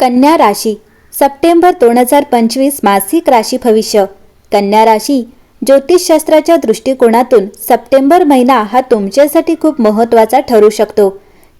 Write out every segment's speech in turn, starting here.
कन्या राशी सप्टेंबर दोन हजार पंचवीस मासिक राशी भविष्य. कन्या राशी ज्योतिषशास्त्राच्या दृष्टिकोनातून सप्टेंबर महिना हा तुमच्यासाठी खूप महत्त्वाचा ठरू शकतो.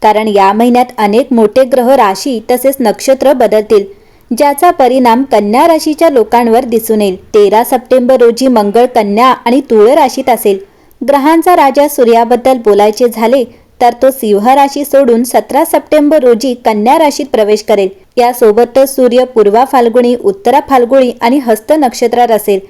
कारण या महिन्यात अनेक मोठे ग्रह राशी तसेच नक्षत्र बदलतील ज्याचा परिणाम कन्या राशीच्या लोकांवर दिसून येईल. तेरा सप्टेंबर रोजी मंगळ कन्या आणि तुळ राशीत असेल. ग्रहांचा राजा सूर्याबद्दल बोलायचे झाले तर तो सिंह राशी सोडून सतरा सप्टेंबर रोजी कन्या राशीत प्रवेश करेल. यासोबतच सूर्य पूर्वा फाल्गुणी उत्तरा फाल्गुणी आणि हस्त नक्षत्रात असेल.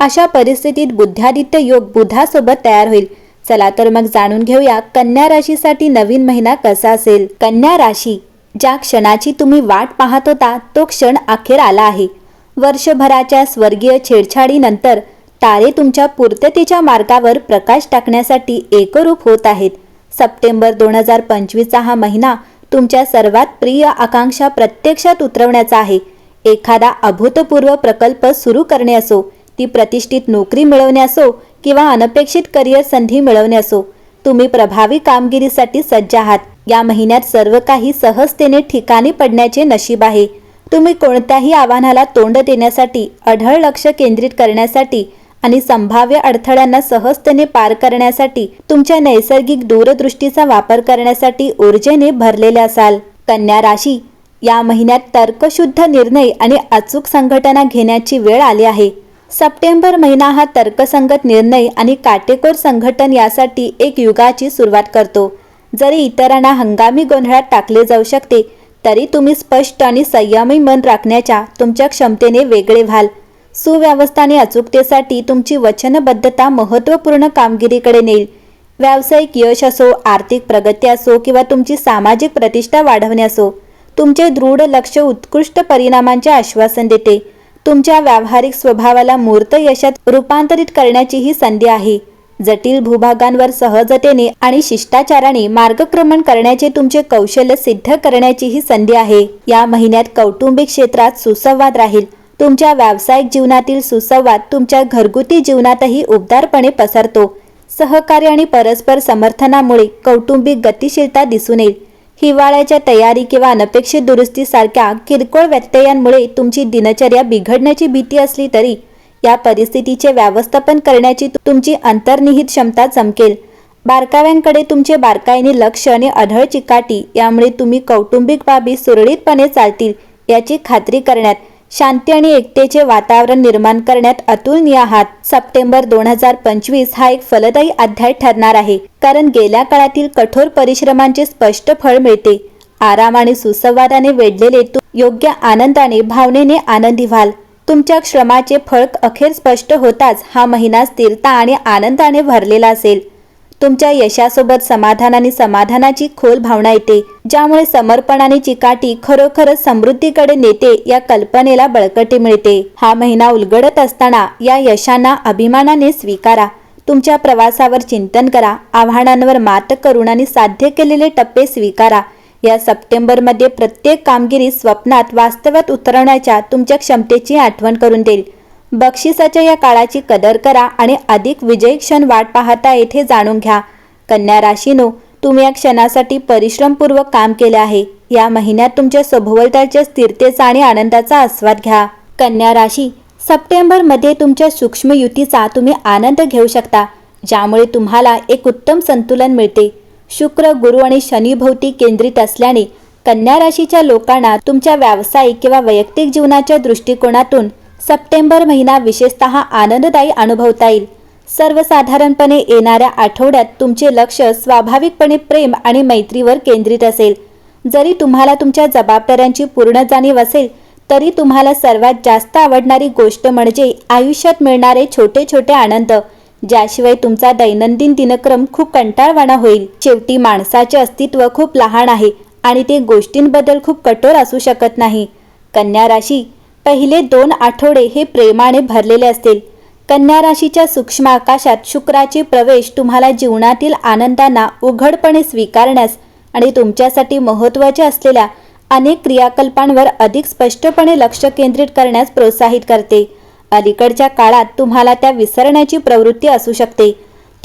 अशा परिस्थितीत बुद्धादित्य योग बुधासोबत तयार होईल. चला तर मग जाणून घेऊया कन्या राशीसाठी नवीन महिना कसा असेल. कन्या राशी ज्या क्षणाची तुम्ही वाट पाहत होता तो क्षण अखेर आला आहे. वर्षभराच्या स्वर्गीय छेडछाडीनंतर तारे तुमच्या पूर्ततेच्या मार्गावर प्रकाश टाकण्यासाठी एकरूप होत आहेत. सप्टेंबर दोन हजार पंचवीसचा हा महिना तुमच्या सर्वात प्रिय आकांक्षा प्रत्यक्षात उतरवण्याचा आहे. एखादा अभूतपूर्व प्रकल्प सुरू करणे असो ती प्रतिष्ठित नोकरी मिळवणे असो किंवा अनपेक्षित करिअर संधी मिळवणे असो तुम्ही प्रभावी कामगिरीसाठी सज्ज आहात. या महिन्यात सर्व काही सहजतेने ठिकाणी पडण्याचे नशीब आहे. तुम्ही कोणत्याही आव्हानाला तोंड देण्यासाठी अढळ लक्ष केंद्रित करण्यासाठी आणि संभाव्य अडथळ्यांना सहजतेने पार करण्यासाठी तुमच्या नैसर्गिक दूरदृष्टीचा वापर करण्यासाठी ऊर्जेने भरलेले असाल. कन्या राशी या महिन्यात तर्कशुद्ध निर्णय आणि अचूक संघटना घेण्याची वेळ आली आहे. सप्टेंबर महिना हा तर्कसंगत निर्णय आणि काटेकोर संघटन यासाठी एक युगाची सुरुवात करतो. जरी इतरांना हंगामी गोंधळात टाकले जाऊ शकते तरी तुम्ही स्पष्ट आणि संयमी मन राखण्याच्या तुमच्या क्षमतेने वेगळे व्हाल. सुव्यवस्था आणि अचूकतेसाठी तुमची वचनबद्धता महत्त्वपूर्ण कामगिरीकडे नेईल. व्यावसायिक यश असो आर्थिक प्रगती असो किंवा तुमची सामाजिक प्रतिष्ठा वाढवणे असो तुमचे दृढ लक्ष उत्कृष्ट परिणामांचे आश्वासन देते. तुमच्या व्यावहारिक स्वभावाला मूर्त यशात रूपांतरित करण्याची ही संधी आहे. जटिल भूभागांवर सहजतेने आणि शिष्टाचाराने मार्गक्रमण करण्याचे तुमचे कौशल्य सिद्ध करण्याची ही संधी आहे. या महिन्यात कौटुंबिक क्षेत्रात सुसंवाद राहील. तुमच्या व्यावसायिक जीवनातील सुसंवाद तुमच्या घरगुती जीवनातही उबदारपणे पसरतो. सहकार्य आणि परस्पर समर्थनामुळे कौटुंबिक गतिशीलता दिसून येईल. हिवाळ्याच्या तयारी किंवा अनपेक्षित दुरुस्तीसारख्या किरकोळ व्यत्ययांमुळे तुमची दिनचर्या बिघडण्याची भीती असली तरी या परिस्थितीचे व्यवस्थापन करण्याची तुमची अंतर्निहित क्षमता चमकेल. बारकाव्यांकडे तुमचे बारकाईने लक्ष आणि अढळ चिकाटी यामुळे तुम्ही कौटुंबिक बाबी सुरळीतपणे चालतील याची खात्री करण्यात शांती आणि एकतेचे वातावरण निर्माण करण्यात अतुलनीय आहात सप्टेंबर दोन हजार पंचवीस हा एक फलदायी अध्याय ठरणार आहे. कारण गेल्या काळातील कठोर परिश्रमांचे स्पष्ट फळ मिळते. आराम आणि सुसंवादाने वेढलेले तू योग्य आनंदाने भावनेने आनंदी व्हाल. तुमच्या श्रमाचे फळ अखेर स्पष्ट होताच हा महिना स्थिरता आणि आनंदाने भरलेला असेल. तुमच्या यशासोबत समाधान आणि समाधानाची खोल भावना येते ज्यामुळे समर्पण आणि चिकाटी खरोखरच समृद्धीकडे नेते या कल्पनेला बळकटी मिळते. हा महिना उलगडत असताना या यशांना अभिमानाने स्वीकारा. तुमच्या प्रवासावर चिंतन करा आव्हानांवर मात करून आणि साध्य केलेले टप्पे स्वीकारा. या सप्टेंबरमध्ये प्रत्येक कामगिरी स्वप्नात वास्तवात उतरवण्याच्या तुमच्या क्षमतेची आठवण करून देईल. बक्षिसाच्या या काळाची कदर करा आणि अधिक विजयी क्षण वाट पाहता येथे जाणून घ्या. कन्या राशीनो तुम्ही या क्षणासाठी परिश्रमपूर्वक काम केले आहे. या महिन्यात तुमच्या सभोवतालच्या स्थिरतेचा आणि आनंदाचा आस्वाद घ्या. कन्या राशी सप्टेंबरमध्ये तुमच्या सूक्ष्म युतीचा तुम्ही आनंद घेऊ शकता ज्यामुळे तुम्हाला एक उत्तम संतुलन मिळते. शुक्र गुरु आणि शनीभोवती केंद्रित असल्याने कन्या राशीच्या लोकांना तुमच्या व्यावसायिक किंवा वैयक्तिक जीवनाच्या दृष्टिकोनातून सप्टेंबर महिना विशेषतः आनंददायी अनुभवता येईल. सर्वसाधारणपणे येणाऱ्या आठवड्यात तुमचे लक्ष स्वाभाविकपणे प्रेम आणि मैत्रीवर केंद्रित असेल. जरी तुम्हाला तुमच्या जबाबदाऱ्यांची पूर्ण जाणीव असेल तरी तुम्हाला सर्वात जास्त आवडणारी गोष्ट म्हणजे आयुष्यात मिळणारे छोटे छोटे आनंद ज्याशिवाय तुमचा दैनंदिन दिनक्रम खूप कंटाळवाणा होईल. शेवटी माणसाचे अस्तित्व खूप लहान आहे आणि ते गोष्टींबद्दल खूप कठोर असू शकत नाही. कन्या राशी पहिले दोन आठवडे हे प्रेमाने भरलेले असतील. कन्या राशीच्या सूक्ष्म आकाशात शुक्राचे प्रवेश तुम्हाला जीवनातील आनंदांना उघडपणे स्वीकारण्यास आणि तुमच्यासाठी महत्त्वाच्या असलेल्या अनेक क्रियाकल्पांवर अधिक स्पष्टपणे लक्ष केंद्रित करण्यास प्रोत्साहित करते. अलीकडच्या काळात तुम्हाला त्या विसरण्याची प्रवृत्ती असू शकते.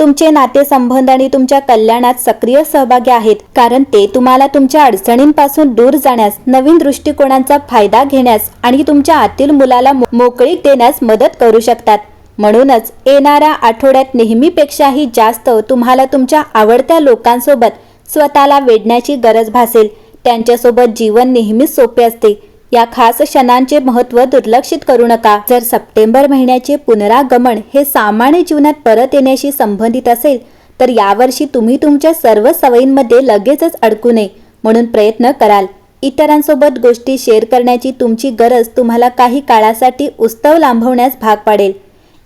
तुमचे नातेसंबंध आणि तुमच्या कल्याणात सक्रिय सहभागी आहेत. कारण ते तुम्हाला तुमच्या अडचणींपासून दूर जाण्यास नवीन दृष्टिकोनांचा फायदा घेण्यास आणि तुमच्या आतील मुलाला मोकळीक देण्यास मदत करू शकतात. म्हणूनच येणाऱ्या आठवड्यात नेहमीपेक्षाही जास्त तुम्हाला तुमच्या आवडत्या लोकांसोबत स्वतःला वेढण्याची गरज भासेल. त्यांच्यासोबत जीवन नेहमीच सोपे असते. या खास क्षणांचे महत्त्व दुर्लक्षित करू नका. जर सप्टेंबर महिन्याचे पुनरागमन हे सामान्य जीवनात परत येण्याशी संबंधित असेल तर यावर्षी तुम्ही तुमच्या सर्व सवयींमध्ये लगेचच अडकू नये म्हणून प्रयत्न कराल. इतरांसोबत गोष्टी शेअर करण्याची तुमची गरज तुम्हाला काही काळासाठी उत्सव लांबवण्यास भाग पाडेल.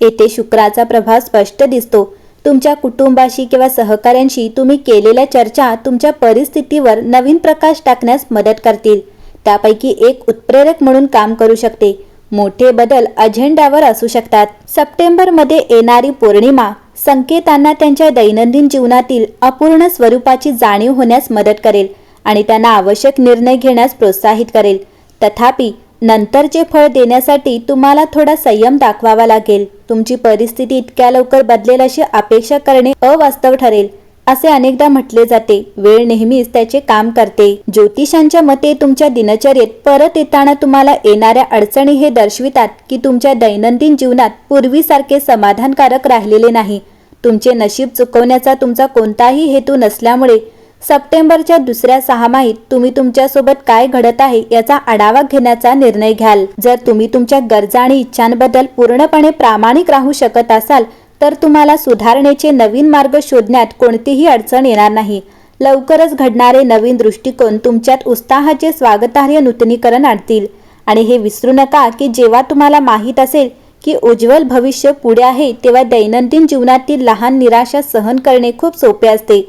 येथे शुक्राचा प्रभाव स्पष्ट दिसतो. तुमच्या कुटुंबाशी किंवा सहकाऱ्यांशी तुम्ही केलेल्या चर्चा तुमच्या परिस्थितीवर नवीन प्रकाश टाकण्यास मदत करतील. त्यापैकी एक उत्प्रेरक म्हणून काम करू शकते. मोठे बदल अजेंड्यावर असू शकतात. सप्टेंबरमध्ये येणारी पौर्णिमा संकेतांना त्यांच्या दैनंदिन जीवनातील अपूर्ण स्वरूपाची जाणीव होण्यास मदत करेल आणि त्यांना आवश्यक निर्णय घेण्यास प्रोत्साहित करेल. तथापि नंतरचे फळ देण्यासाठी तुम्हाला थोडा संयम दाखवावा लागेल. तुमची परिस्थिती इतक्या लवकर बदलेल अशी अपेक्षा करणे अवास्तव ठरेल. असे अनेकदा म्हटले जाते. वेळ नेहमीच त्याचे काम करते. ज्योतिषांच्या मते तुमच्या दिनचर्येत परत येताना तुम्हाला येणाऱ्या अडचणी हे दर्शवितात की तुमच्या दैनंदिन जीवनात पूर्वीसारखे समाधानकारक राहिलेले नाही. तुमचे नशीब चुकवण्याचा तुमचा कोणताही हेतू नसल्यामुळे सप्टेंबरच्या दुसऱ्या सहामाहीत तुम्ही तुमच्यासोबत काय घडत आहे याचा आढावा घेण्याचा निर्णय घ्याल. जर तुम्ही तुमच्या गरजा आणि इच्छांबद्दल पूर्णपणे प्रामाणिक राहू शकत असाल तर तुम्हाला सुधारणेचे नवीन मार्ग शोधण्यात कोणतीही अडचण येणार नाही. लवकरच घडणारे नवीन दृष्टिकोन तुमच्यात उत्साहाचे स्वागतार्ह नूतनीकरण आणतील. आणि हे विसरू नका की जेव्हा तुम्हाला माहीत असेल की उज्ज्वल भविष्य पुढे आहे तेव्हा दैनंदिन जीवनातील लहान निराशा सहन करणे खूप सोपे असते.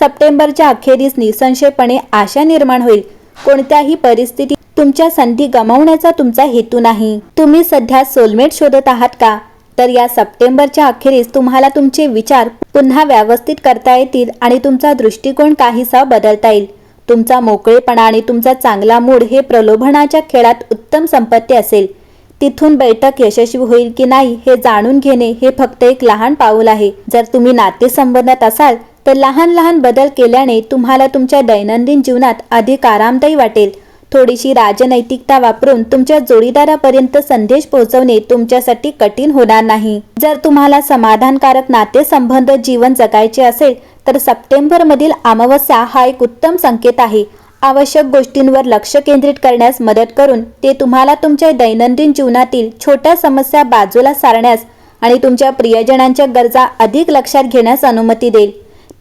सप्टेंबरच्या अखेरीस निसंशयपणे आशा निर्माण होईल. कोणत्याही परिस्थितीत तुमच्या संधी गमावण्याचा तुमचा हेतू नाही. तुम्ही सध्या सोलमेट शोधत आहात का? तर या सप्टेंबरच्या अखेरीस तुम्हाला तुमचे विचार पुन्हा व्यवस्थित करता येतील आणि तुमचा दृष्टिकोन काहीसा बदलता येईल. तुमचा मोकळेपणा आणि तुमचा चांगला मूड हे प्रलोभनाच्या खेळात उत्तम संपत्ती असेल. तिथून बैठक यशस्वी होईल की नाही हे जाणून घेणे हे फक्त एक लहान पाऊल आहे. जर तुम्ही नातेसंबंधात असाल तर लहान लहान बदल केल्याने तुम्हाला तुमच्या दैनंदिन जीवनात अधिक आरामदायी वाटेल. थोडीशी राजनैतिकता वापरून तुमच्या जोडीदारापर्यंत संदेश पोहोचवणे तुमच्यासाठी कठीण होणार नाही. जर तुम्हाला समाधानकारक नातेसंबंध जीवन जगायचे असेल तर सप्टेंबरमधील अमावस्या हा एक उत्तम संकेत आहे. आवश्यक गोष्टींवर लक्ष केंद्रित करण्यास मदत करून ते तुम्हाला तुमच्या दैनंदिन जीवनातील छोट्या समस्या बाजूला सारण्यास आणि तुमच्या प्रियजनांच्या गरजा अधिक लक्षात घेण्यास अनुमती देईल.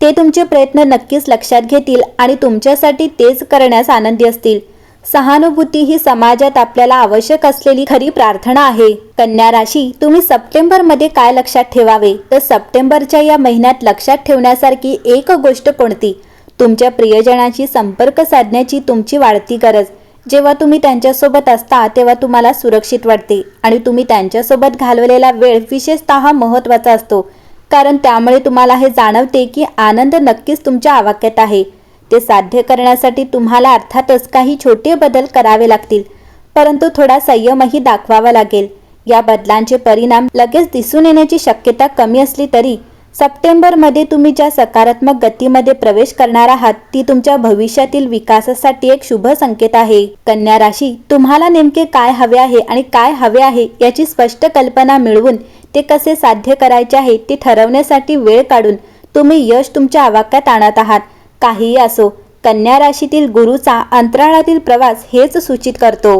ते तुमचे प्रयत्न नक्कीच लक्षात घेतील आणि तुमच्यासाठी तेच करण्यास आनंदी असतील. सहानुभूती ही समाजात आपल्याला आवश्यक असलेली खरी प्रार्थना आहे. कन्या राशी तुम्ही सप्टेंबरमध्ये काय लक्षात ठेवावे? तर सप्टेंबरच्या या महिन्यात लक्षात ठेवण्यासारखी एक गोष्ट कोणती? तुमच्या प्रियजनाशी संपर्क साधण्याची तुमची वाढती गरज. जेव्हा तुम्ही त्यांच्यासोबत असता तेव्हा तुम्हाला सुरक्षित वाटते आणि तुम्ही त्यांच्यासोबत घालवलेला वेळ विशेषतः महत्त्वाचा असतो. कारण त्यामुळे तुम्हाला हे जाणवते की आनंद नक्कीच तुमच्या आवाक्यात आहे. ते साध्य करण्यासाठी तुम्हाला अर्थातच काही छोटे बदल करावे लागतील. परंतु थोडा संयमही दाखवावा लागेल. या बदलांचे परिणाम लगेच दिसून येण्याची शक्यता कमी असली तरी सप्टेंबरमध्ये तुम्ही ज्या सकारात्मक गतीमध्ये प्रवेश करणार आहात ती तुमच्या भविष्यातील विकासासाठी एक शुभ संकेत आहे. कन्या राशी तुम्हाला नेमके काय हवे आहे आणि काय हवे आहे याची स्पष्ट कल्पना मिळवून ते कसे साध्य करायचे आहे ते ठरवण्यासाठी वेळ काढून तुम्ही यश तुमच्या आवाक्यात आणत आहात. काहीही असो कन्या राशीतील गुरुचा अंतराळातील प्रवास हेच सूचित करतो.